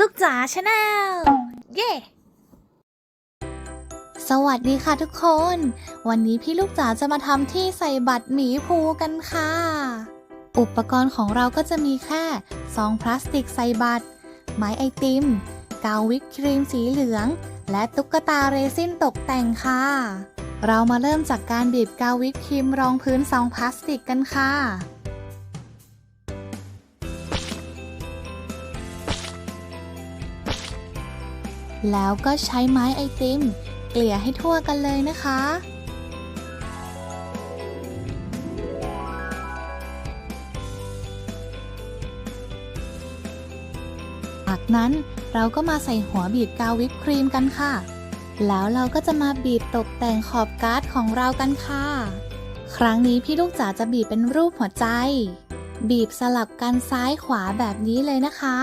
ลูกจ๋าชาแนลเย้สวัสดีค่ะทุกคน วันนี้พี่ลูกจ๋าจะมาทำที่ใส่บัตรหมีภูกันค่ะ อุปกรณ์ของเราก็จะมีแค่ซองพลาสติกใส่บัตร ไม้ไอติม กาววิปครีมสีเหลือง และตุ๊กตาเรซินตกแต่งค่ะ เรามาเริ่มจากการบีบกาววิปครีมรองพื้นซองพลาสติกกันค่ะ แล้วก็ใช้ไม้ไอติม เกลี่ยให้ทั่วกันเลยนะคะ จากนั้นเราก็มาใส่หัวบีบกาววิปครีมกันค่ะ แล้วเราก็จะมาบีบตกแต่งขอบการ์ดของเรากันค่ะ ครั้งนี้พี่ลูกจ๋าจะบีบเป็นรูปหัวใจ บีบสลับกันซ้ายขวาแบบนี้เลยนะคะ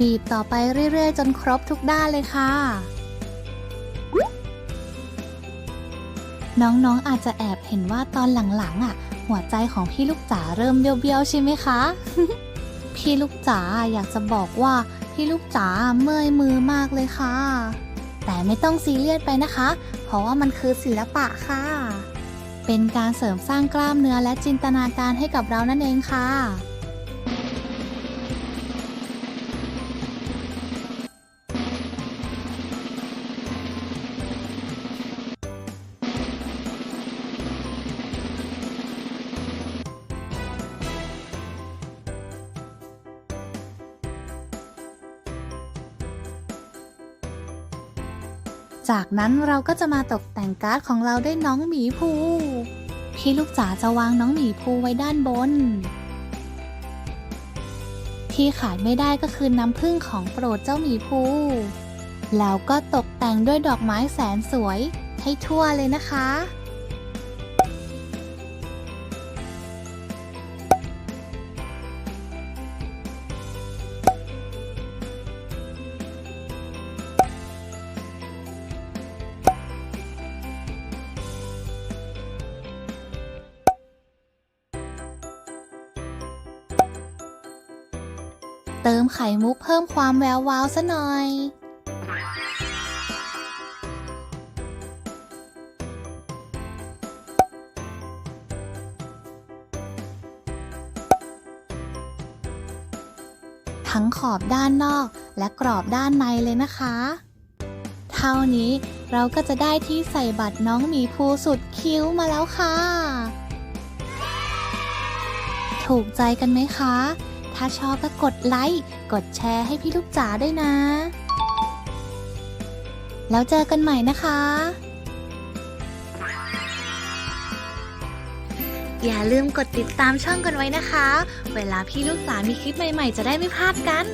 บีบต่อไปเรื่อย ๆ จนครบทุกด้านเลยค่ะ น้องๆอาจจะแอบเห็นว่าตอนหลังๆ อะ หัวใจของพี่ลูกจ๋าเริ่มเบี้ยวๆใช่ไหมคะ พี่ลูกจ๋าอยากจะบอกว่าพี่ลูกจ๋าเมื่อยมือมากเลยค่ะ แต่ไม่ต้องซีเรียสไปนะคะ เพราะว่ามันคือศิลปะค่ะ เป็นการเสริมสร้างกล้ามเนื้อและจินตนาการให้กับเรานั่นเองค่ะ จากนั้นเราก็จะมาตกแต่งการ์ดของเราด้วยน้องหมีภูพี่ลูกจ๋าจะวางน้องหมีภูไว้ด้านบน ที่ขาดไม่ได้ก็คือน้ำผึ้งของโปรดเจ้าหมีภูแล้วก็ตกแต่งด้วยดอกไม้แสนสวยให้ทั่วเลยนะคะ เติมไข่มุกเพิ่มความแวววาวซะหน่อย ทั้งขอบด้านนอกและกรอบด้านในเลยนะคะ เท่านี้เราก็จะได้ที่ใส่บัตรน้องหมีภูสุดคิ้วมาแล้วค่ะ ถูกใจกันไหมคะ ถ้าชอบก็กดไลค์ กดแชร์ให้พี่ลูกจ๋าด้วยนะ แล้วเจอกันใหม่นะคะ อย่าลืมกดติดตามช่องกันไว้นะคะ เวลาพี่ลูกจ๋ามีคลิปใหม่ ๆ จะได้ไม่พลาดกัน